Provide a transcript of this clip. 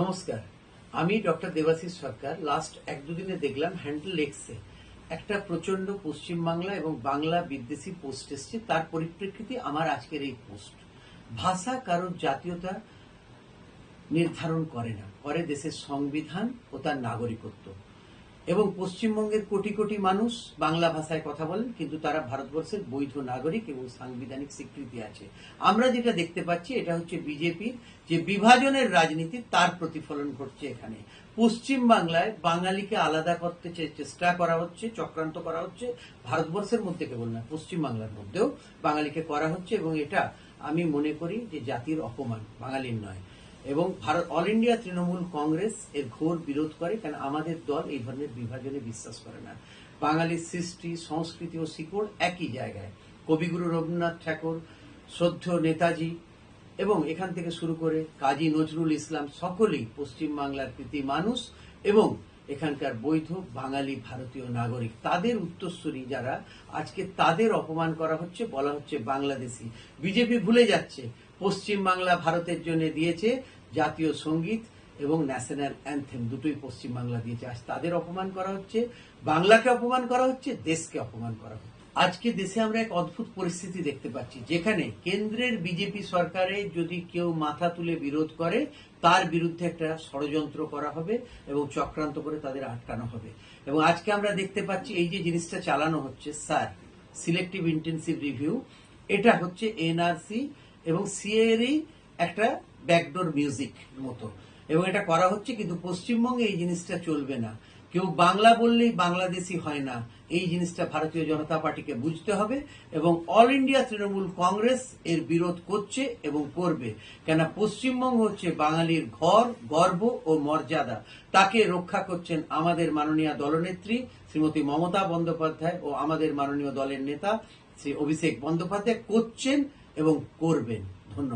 নমস্কার। আমি ডক্টর দেবাশিস সরকার। লাস্ট এক দুদিনে দেখলাম হ্যান্ডেল এক্সে একটা প্রচণ্ড পশ্চিমবাংলা এবং বাংলা বিদ্বেষী পোস্ট এসছে। তার পরিপ্রেক্ষিতে আমার আজকের এই পোস্ট ভাষা কারোর জাতীয়তা নির্ধারণ করে না। করে দেশের সংবিধান ও তার নাগরিকত্ব। এবং পশ্চিমবঙ্গের কোটি কোটি মানুষ বাংলা ভাষায় কথা বলেন, কিন্তু তারা ভারতবর্ষের বৈধ নাগরিক এবং সাংবিধানিক স্বীকৃতি আছে। আমরা যেটা দেখতে পাচ্ছি, এটা হচ্ছে বিজেপির যে বিভাজনের রাজনীতি তার প্রতিফলন ঘটছে এখানে। পশ্চিম বাংলায় বাঙালিকে আলাদা করতে চেষ্টা করা হচ্ছে, চক্রান্ত করা হচ্ছে, ভারতবর্ষের মধ্যে কেবল না, পশ্চিম বাংলার মধ্যেও বাঙালিকে করা হচ্ছে এবং এটা আমি মনে করি যে জাতির অপমান, বাঙালির নয়। এবং ভারত অল ইন্ডিয়া তৃণমূল কংগ্রেস এর ঘোর বিরোধ করে কারণ আমাদের দল এই ধরনের বিভাজনে বিশ্বাস করে না। বাঙালির সৃষ্টি, সংস্কৃতি ও শিকড় একই জায়গায়। কবিগুরু রবীন্দ্রনাথ ঠাকুর শ্রদ্ধ নেতাজি এবং এখান থেকে শুরু করে কাজী নজরুল ইসলাম সকলেই পশ্চিমবাংলার কৃতি মানুষ এবং এখানকার বৈধ বাঙালি ভারতীয় নাগরিক। তাদের উত্তরসূরি যারা, আজকে তাদের অপমান করা হচ্ছে, বলা হচ্ছে বাংলাদেশি। বিজেপি ভুলে যাচ্ছে। পশ্চিম বাংলা ভারতের জন্য দিয়েছে জাতীয় সংগীত এবং ন্যাশনাল অ্যান্থেম। দুটোই পশ্চিম বাংলা দিয়েছে। আজ তাদের অপমান করা হচ্ছে, বাংলাকে অপমান করা হচ্ছে, দেশকে অপমান করা হচ্ছে। আজকে দেশে আমরা এক অদ্ভুত পরিস্থিতি দেখতে পাচ্ছি, যেখানে কেন্দ্রের বিজেপি সরকারে যদি কেউ মাথা তুলে বিরোধ করে, তার বিরুদ্ধে একটা ষড়যন্ত্র করা হবে এবং চক্রান্ত করে তাদের আটকানো হবে। এবং আজকে আমরা দেখতে পাচ্ছি, এই যে জিনিসটা চালানো হচ্ছে, স্যার, সিলেক্টিভ ইন্টেন্সিভ রিভিউ, এটা হচ্ছে এনআরসি এবং সিএরই একটা ব্যাকডোর মিউজিক মতো। এবং এটা করা হচ্ছে কিন্তু পশ্চিমবঙ্গে এই জিনিসটা চলবে না। কেউ বাংলা বললেই বাংলাদেশি হয় না। এই জিনিসটা ভারতীয় জনতা পার্টিকে বুঝতে হবে এবং অল ইন্ডিয়া তৃণমূল কংগ্রেস এর বিরোধ করছে এবং করবে। কেন পশ্চিমবঙ্গ হচ্ছে বাঙালির ঘর, গর্ব ও মর্যাদা। তাকে রক্ষা করছেন আমাদের মাননীয় দলনেত্রী শ্রীমতী মমতা বন্দ্যোপাধ্যায় ও আমাদের মাননীয় দলের নেতা শ্রী অভিষেক বন্দ্যোপাধ্যায়। করছেন এবং করবেন। ধন্যবাদ।